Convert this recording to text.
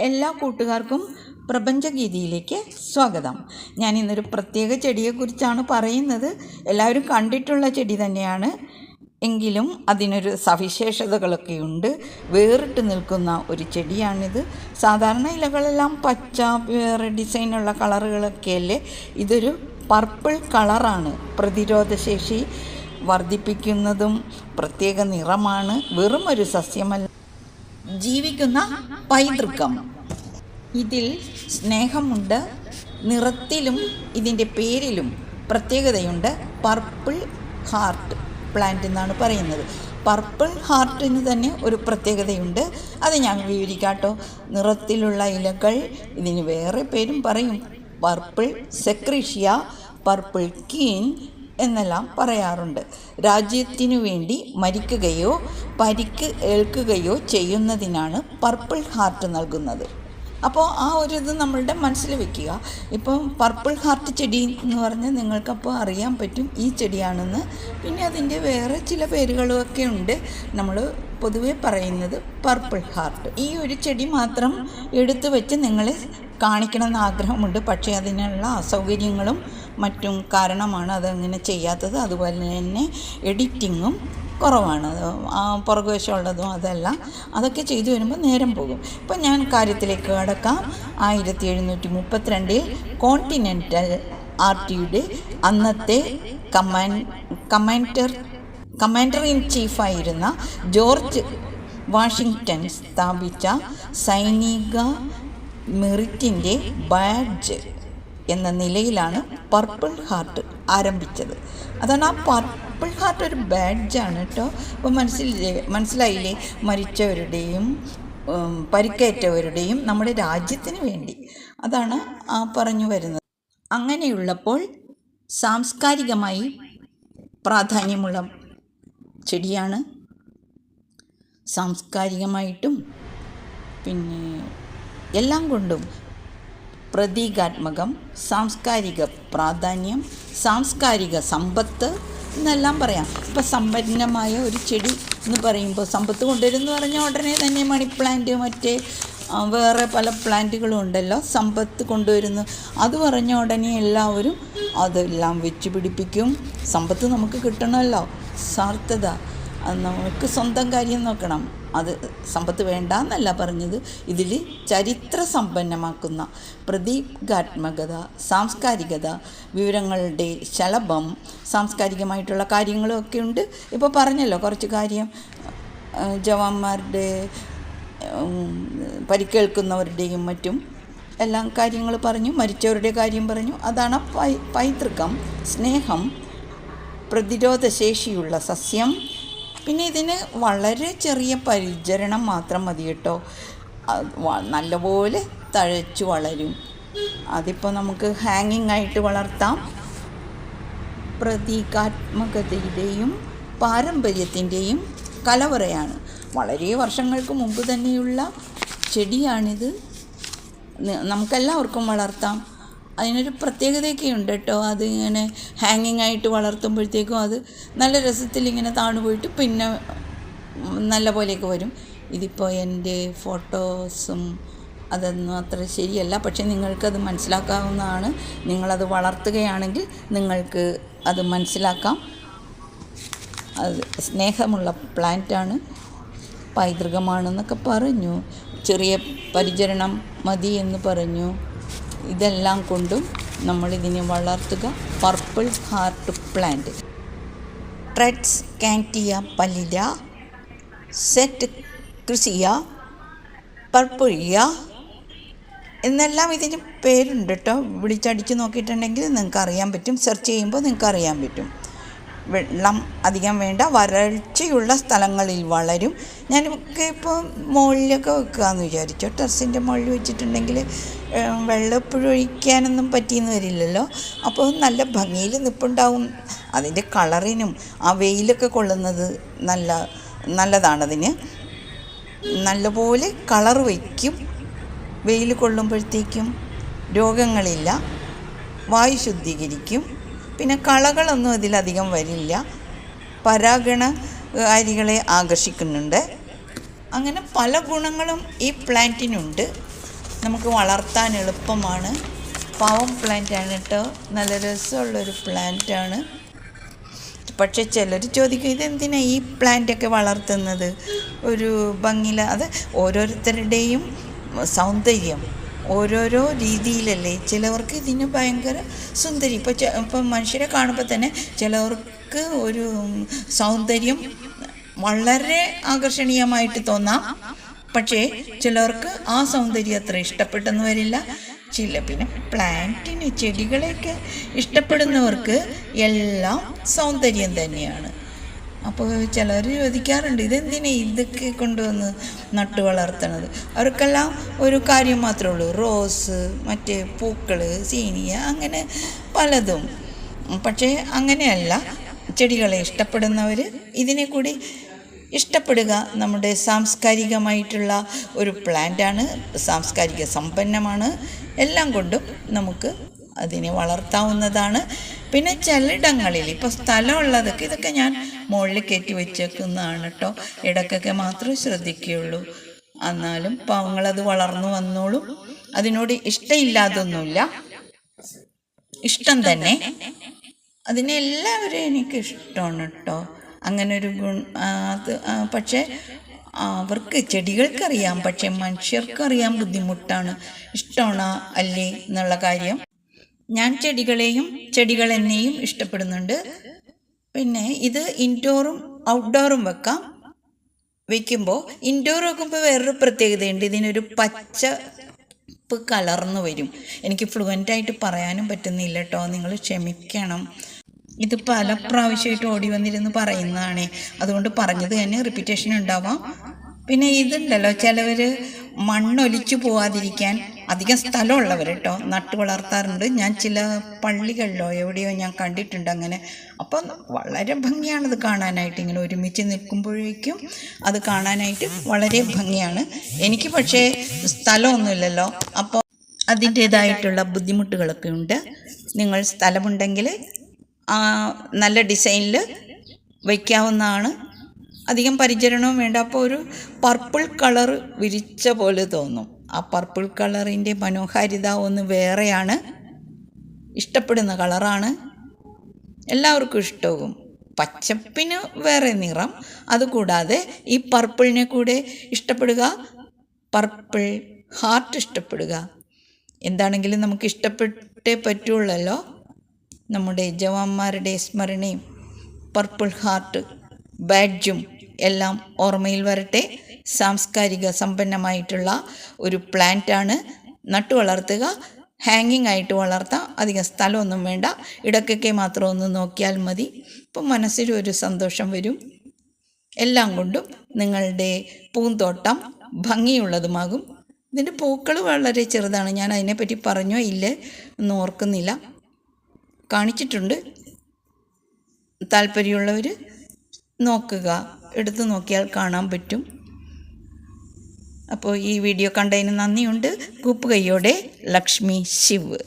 എല്ലാ കൂട്ടുകാർക്കും പ്രപഞ്ചഗീതിയിലേക്ക് സ്വാഗതം. ഞാൻ ഇന്നൊരു പ്രത്യേക ചെടിയെക്കുറിച്ചാണ് പറയുന്നത്. എല്ലാവരും കണ്ടിട്ടുള്ള ചെടി തന്നെയാണ്. എങ്കിലും അതിനൊരു സവിശേഷതകളൊക്കെയുണ്ട് വേറിട്ട് നിൽക്കുന്ന ഒരു ചെടിയാണിത്. സാധാരണ ഇലകളെല്ലാം പച്ച വേറെ ഡിസൈനുള്ള കളറുകളൊക്കെയല്ലേ ഇതൊരു പർപ്പിൾ കളറാണ്. പ്രതിരോധശേഷി വർദ്ധിപ്പിക്കുന്നതും പ്രത്യേക നിറമാണ്. വെറും ഒരു സസ്യമല്ല. ജീവിക്കുന്ന പൈതൃകം. ഇതിൽ സ്നേഹമുണ്ട് നിറത്തിലും ഇതിന്റെ പേരിലും പ്രത്യേകതയുണ്ട്. പർപ്പിൾ ഹാർട്ട് പ്ലാന്റ് എന്നാണ് പറയുന്നത്. പർപ്പിൾ ഹാർട്ടിന് തന്നെ ഒരു പ്രത്യേകതയുണ്ട്. അത് ഞാൻ വിവരിക്കാട്ടോ. നിറത്തിലുള്ള ഇലകൾ ഇതിന് വേറെ പേരും പറയും. പർപ്പിൾ സെക്രീഷ്യ പർപ്പിൾ കീൻ എന്നെല്ലാം പറയാറുണ്ട്. രാജ്യത്തിനു വേണ്ടി മരിക്കുകയോ പരിക്ക് ഏൽക്കുകയോ ചെയ്യുന്നതിനാണ് പർപ്പിൾ ഹാർട്ട് നൽകുന്നത്. അപ്പോൾ ആ ഒരു ഇത് നമ്മളുടെ മനസ്സിൽ വെക്കുക. ഇപ്പം പർപ്പിൾ ഹാർട്ട് ചെടി എന്ന് പറഞ്ഞാൽ നിങ്ങൾക്കപ്പോൾ അറിയാൻ പറ്റും ഈ ചെടിയാണെന്ന്. പിന്നെ അതിന്റെ വേറെ ചില പേരുകളൊക്കെ ഉണ്ട്. നമ്മൾ പൊതുവെ പറയുന്നത് പർപ്പിൾ ഹാർട്ട് ഈ ഒരു ചെടി മാത്രം എടുത്തു വെച്ച് നിങ്ങളെ കാണിക്കണമെന്ന് ആഗ്രഹമുണ്ട്. പക്ഷേ അതിനുള്ള അസൗകര്യങ്ങളും മറ്റും കാരണമാണ് അതങ്ങനെ ചെയ്യാത്തത്. അതുപോലെ തന്നെ എഡിറ്റിങ്ങും കുറവാണ്. പുറകുവശമുള്ളതും അതെല്ലാം. അതൊക്കെ ചെയ്തു വരുമ്പോൾ നേരം പോകും. ഇപ്പം ഞാൻ കാര്യത്തിലേക്ക് കടക്കാം. ആയിരത്തി എഴുന്നൂറ്റി മുപ്പത്തിരണ്ടിൽ കോണ്ടിനെന്റൽ ആർട്ടിയുടെ അന്നത്തെ കമാൻ കമാൻഡർ കമാൻഡർ ഇൻ ചീഫായിരുന്ന ജോർജ് വാഷിങ്ടൺ സ്ഥാപിച്ച സൈനിക മെറിറ്റിന്റെ ബാഡ്ജ് എന്ന നിലയിലാണ് പർപ്പിൾ ഹാർട്ട് ആരംഭിച്ചത്. അതാണ് ആ പർപ്പിൾ ഹാർട്ട് ഒരു ബാഡ്ജാണ് കേട്ടോ അപ്പോൾ മനസ്സിലെ മനസ്സിലായില്ലേ? മരിച്ചവരുടെയും പരിക്കേറ്റവരുടെയും നമ്മുടെ രാജ്യത്തിന് വേണ്ടി. അതാണ് ആ പറഞ്ഞു വരുന്നത്. അങ്ങനെയുള്ളപ്പോൾ സാംസ്കാരികമായി പ്രാധാന്യമുള്ള ചെടിയാണ്. സാംസ്കാരികമായിട്ടും പിന്നെ എല്ലാം കൊണ്ടും പ്രതീകാത്മകം സാംസ്കാരിക പ്രാധാന്യം സാംസ്കാരിക സമ്പത്ത് എന്നെല്ലാം പറയാം. ഇപ്പം സമ്പന്നമായ ഒരു ചെടി എന്ന് പറയുമ്പോൾ സമ്പത്ത് കൊണ്ടുവരുമെന്ന് പറഞ്ഞ ഉടനെ തന്നെ മണി പ്ലാന്റ് മറ്റേ വേറെ പല പ്ലാന്റുകളും ഉണ്ടല്ലോ സമ്പത്ത് കൊണ്ടുവരുന്നു. അത് പറഞ്ഞ ഉടനെ എല്ലാവരും അതെല്ലാം വെച്ച് പിടിപ്പിക്കും സമ്പത്ത് നമുക്ക് കിട്ടണമല്ലോ. സാർത്ഥത. അത് നമുക്ക് സ്വന്തം കാര്യം നോക്കണം. അത് സമ്പത്ത് വേണ്ട എന്നല്ല പറഞ്ഞത്. ഇതിൽ ചരിത്ര സമ്പന്നമാക്കുന്ന പ്രതീകാത്മകത സാംസ്കാരികത വിവരങ്ങളുടെ ശലഭം സാംസ്കാരികമായിട്ടുള്ള കാര്യങ്ങളൊക്കെ ഉണ്ട്. ഇപ്പോൾ പറഞ്ഞല്ലോ കുറച്ച് കാര്യം. ജവാന്മാരുടെ പരിക്കേൽക്കുന്നവരുടെയും മറ്റും എല്ലാം കാര്യങ്ങൾ പറഞ്ഞു മരിച്ചവരുടെ കാര്യം പറഞ്ഞു. അതാണ് പൈ പൈതൃകം സ്നേഹം പ്രതിരോധശേഷിയുള്ള സസ്യം പിന്നെ ഇതിന് വളരെ ചെറിയ പരിചരണം മാത്രം മതി കേട്ടോ. നല്ലപോലെ തഴച്ചു വളരും. അതിപ്പോൾ നമുക്ക് ഹാങ്ങിങ് ആയിട്ട് വളർത്താം. പ്രതീകാത്മകതയുടെയും പാരമ്പര്യത്തിന്റെയും കലവറയാണ്. വളരെ വർഷങ്ങൾക്ക് മുമ്പ് തന്നെയുള്ള ചെടിയാണിത്. നമുക്കെല്ലാവർക്കും വളർത്താം. അതിനൊരു പ്രത്യേകതയൊക്കെ ഉണ്ട് കേട്ടോ. അത് ഇങ്ങനെ ഹാങ്ങിങ് ആയിട്ട് വളർത്തുമ്പോഴത്തേക്കും അത് നല്ല രസത്തിൽ ഇങ്ങനെ താണു പോയിട്ട് പിന്നെ നല്ല പോലെയൊക്കെ വരും. ഇതിപ്പോൾ എന്റെ ഫോട്ടോസും അതൊന്നും അത്ര ശരിയല്ല. പക്ഷേ നിങ്ങൾക്കത് മനസ്സിലാക്കാവുന്നതാണ്. നിങ്ങളത് വളർത്തുകയാണെങ്കിൽ നിങ്ങൾക്ക് അത് മനസ്സിലാക്കാം. അത് സ്നേഹമുള്ള പ്ലാന്റാണ്. പൈതൃകമാണെന്നൊക്കെ പറഞ്ഞു. ചെറിയ പരിചരണം മതി എന്ന് പറഞ്ഞു. ഇതെല്ലാം കൊണ്ടും നമ്മളിതിനെ വളർത്തുക. Purple heart plant tradescantia pallida setcreasea purpurea എന്നെല്ലാം ഇതിന് പേരുണ്ട് കേട്ടോ. വിളിച്ചടിച്ച് നോക്കിയിട്ടുണ്ടെങ്കിൽ നിങ്ങൾക്ക് അറിയാൻ പറ്റും. സെർച്ച് ചെയ്യുമ്പോൾ നിങ്ങൾക്ക് അറിയാൻ പറ്റും. വെള്ളം അധികം വേണ്ട. വരൾച്ചയുള്ള സ്ഥലങ്ങളിൽ വളരും. ഞാനൊക്കെ ഇപ്പോൾ മുകളിലൊക്കെ വെക്കുകയെന്ന് വിചാരിച്ചു. ടെറസിന്റെ മുകളിൽ വെച്ചിട്ടുണ്ടെങ്കിൽ വെള്ളം എപ്പോഴും ഒഴിക്കാനൊന്നും പറ്റിയെന്ന് വരില്ലല്ലോ. അപ്പോൾ നല്ല ഭംഗിയിൽ നിൽപ്പുണ്ടാവും അതിന്റെ കളറിനും ആ വെയിലൊക്കെ കൊള്ളുന്നത് നല്ല നല്ലതാണതിന് നല്ലപോലെ കളർ വയ്ക്കും വെയിൽ കൊള്ളുമ്പോഴത്തേക്കും രോഗങ്ങളില്ല. വായു ശുദ്ധീകരിക്കും. പിന്നെ കളകളൊന്നും ഇതിലധികം വരില്ല. പരാഗണ അരികളെ ആകർഷിക്കുന്നുണ്ട്. അങ്ങനെ പല ഗുണങ്ങളും ഈ പ്ലാന്റിനുണ്ട്. നമുക്ക് വളർത്താൻ എളുപ്പമാണ്. പാവം പ്ലാന്റ് ആണ് കേട്ടോ. നല്ല രസമുള്ളൊരു പ്ലാന്റാണ്. പക്ഷെ ചിലർ ചോദിക്കും ഇതെന്തിനാണ് ഈ പ്ലാന്റൊക്കെ വളർത്തുന്നത്? ഒരു ഭംഗിയിൽ അത് ഓരോരുത്തരുടെയും സൗന്ദര്യം. ഓരോരോ രീതിയിലല്ലേ? ചിലവർക്ക് ഇതിന് ഭയങ്കര സുന്ദരി. ഇപ്പോൾ ഇപ്പം മനുഷ്യരെ കാണുമ്പോൾ തന്നെ ചിലവർക്ക് ഒരു സൗന്ദര്യം വളരെ ആകർഷണീയമായിട്ട് തോന്നാം. പക്ഷേ ചിലവർക്ക് ആ സൗന്ദര്യം അത്ര ഇഷ്ടപ്പെട്ടെന്ന് വരില്ല. ചില പിന്നെ പ്ലാന്റിന് ചെടികളെയൊക്കെ ഇഷ്ടപ്പെടുന്നവർക്ക് എല്ലാം സൗന്ദര്യം തന്നെയാണ്. അപ്പോൾ ചിലർ ചോദിക്കാറുണ്ട് ഇതെന്തിനെ ഇതൊക്കെ കൊണ്ടുവന്ന് നട്ടു വളർത്തണത്? അവർക്കെല്ലാം ഒരു കാര്യം മാത്രമേ ഉള്ളൂ റോസ് മറ്റേ പൂക്കൾ സീനിയ അങ്ങനെ പലതും. പക്ഷേ അങ്ങനെയല്ല ചെടികളെ ഇഷ്ടപ്പെടുന്നവർ ഇതിനെ കൂടി ഇഷ്ടപ്പെടുക നമ്മുടെ സാംസ്കാരികമായിട്ടുള്ള ഒരു പ്ലാന്റാണ് സാംസ്കാരിക സമ്പന്നമാണ്. എല്ലാം കൊണ്ടും നമുക്ക് അതിനെ വളർത്താവുന്നതാണ്. പിന്നെ ചിലയിടങ്ങളിൽ ഇപ്പോൾ സ്ഥലമുള്ളതൊക്കെ ഇതൊക്കെ ഞാൻ മുകളിൽ കയറ്റി വെച്ചേക്കുന്നതാണ് കേട്ടോ ഇടയ്ക്കൊക്കെ മാത്രമേ ശ്രദ്ധിക്കുകയുള്ളൂ. എന്നാലും പാവങ്ങളത് വളർന്നു വന്നോളും. അതിനോട് ഇഷ്ടമില്ലാതൊന്നുമില്ല. ഇഷ്ടം തന്നെ. അതിനെ എല്ലാവരും എനിക്ക് ഇഷ്ടമാണ് കേട്ടോ അങ്ങനെ ഒരു ഗുണ അത് പക്ഷേ അവർക്ക് ചെടികൾക്കറിയാം. പക്ഷെ മനുഷ്യർക്കറിയാൻ ബുദ്ധിമുട്ടാണ്. ഇഷ്ടമാണോ അല്ലേ എന്നുള്ള കാര്യം. ഞാൻ ചെടികളെയും ചെടികൾ എന്നെയും ഇഷ്ടപ്പെടുന്നുണ്ട്. പിന്നെ ഇത് ഇൻഡോറും ഔട്ട്ഡോറും വെക്കാം. വെക്കുമ്പോൾ ഇൻഡോർ വെക്കുമ്പോൾ വേറൊരു പ്രത്യേകതയുണ്ട്. ഇതിനൊരു പച്ച കലർന്നു വരും. എനിക്ക് ഫ്ലുവന്റായിട്ട് പറയാനും പറ്റുന്നില്ല കേട്ടോ നിങ്ങൾ ക്ഷമിക്കണം. ഇത് പല പ്രാവശ്യമായിട്ട് ഓടി വന്നിരുന്ന് പറയുന്നതാണ്. അതുകൊണ്ട് പറഞ്ഞത് തന്നെ റിപ്പീറ്റേഷൻ ഉണ്ടാവാം. പിന്നെ ഇതുണ്ടല്ലോ ചിലവർ മണ്ണൊലിച്ചു പോവാതിരിക്കാൻ അധികം സ്ഥലമുള്ളവർ കേട്ടോ. നട്ടു വളർത്താറുണ്ട്. ഞാൻ ചില പള്ളികളിലോ എവിടെയോ ഞാൻ കണ്ടിട്ടുണ്ട് അങ്ങനെ. അപ്പം വളരെ ഭംഗിയാണത് കാണാനായിട്ട്. ഇങ്ങനെ ഒരുമിച്ച് നിൽക്കുമ്പോഴേക്കും അത് കാണാനായിട്ട് വളരെ ഭംഗിയാണ്. എനിക്ക് പക്ഷേ സ്ഥലമൊന്നുമില്ലല്ലോ. അപ്പോൾ അതിന്റേതായിട്ടുള്ള ബുദ്ധിമുട്ടുകളൊക്കെ ഉണ്ട്. നിങ്ങൾ സ്ഥലമുണ്ടെങ്കിൽ നല്ല ഡിസൈനിൽ വയ്ക്കാവുന്നതാണ്. അധികം പരിചരണവും വേണ്ട. അപ്പോൾ ഒരു പർപ്പിൾ കളർ വിരിച്ച പോലെ തോന്നും. ആ പർപ്പിൾ കളറിന്റെ മനോഹാരിത ഒന്ന് വേറെയാണ്. ഇഷ്ടപ്പെടുന്ന കളറാണ്. എല്ലാവർക്കും ഇഷ്ടവും. പച്ചപ്പിന് വേറെ നിറം. അതുകൂടാതെ ഈ പർപ്പിളിനെ കൂടെ ഇഷ്ടപ്പെടുക. പർപ്പിൾ ഹാർട്ട് ഇഷ്ടപ്പെടുക. എന്താണെങ്കിലും നമുക്ക് ഇഷ്ടപ്പെട്ടേ പറ്റുള്ളല്ലോ. നമ്മുടെ ജവാന്മാരുടെ സ്മരണയും പർപ്പിൾ ഹാർട്ട് ബാഡ്ജും എല്ലാം ഓർമ്മയിൽ വരട്ടെ. സാംസ്കാരിക സമ്പന്നമായിട്ടുള്ള ഒരു പ്ലാന്റാണ് നട്ടു വളർത്തുക. ഹാങ്ങിങ് ആയിട്ട് വളർത്താം. അധികം സ്ഥലമൊന്നും വേണ്ട. ഇടയ്ക്കൊക്കെ മാത്രം ഒന്ന് നോക്കിയാൽ മതി. ഇപ്പം മനസ്സിലൊരു സന്തോഷം വരും. എല്ലാം കൊണ്ടും നിങ്ങളുടെ പൂന്തോട്ടം ഭംഗിയുള്ളതുമാകും. ഇതിന്റെ പൂക്കൾ വളരെ ചെറുതാണ്. ഞാൻ അതിനെപ്പറ്റി പറഞ്ഞോ? ഇല്ല. ഒന്നും ഓർക്കുന്നില്ല. കാണിച്ചിട്ടുണ്ട്. താല്പര്യമുള്ളവർ നോക്കുക. എടുത്തു നോക്കിയാൽ കാണാൻ പറ്റും. അപ്പോൾ ഈ വീഡിയോ കണ്ടതിന് നന്ദിയുണ്ട്. കൂപ്പ് കൈയോടെ ലക്ഷ്മി ശിവ്.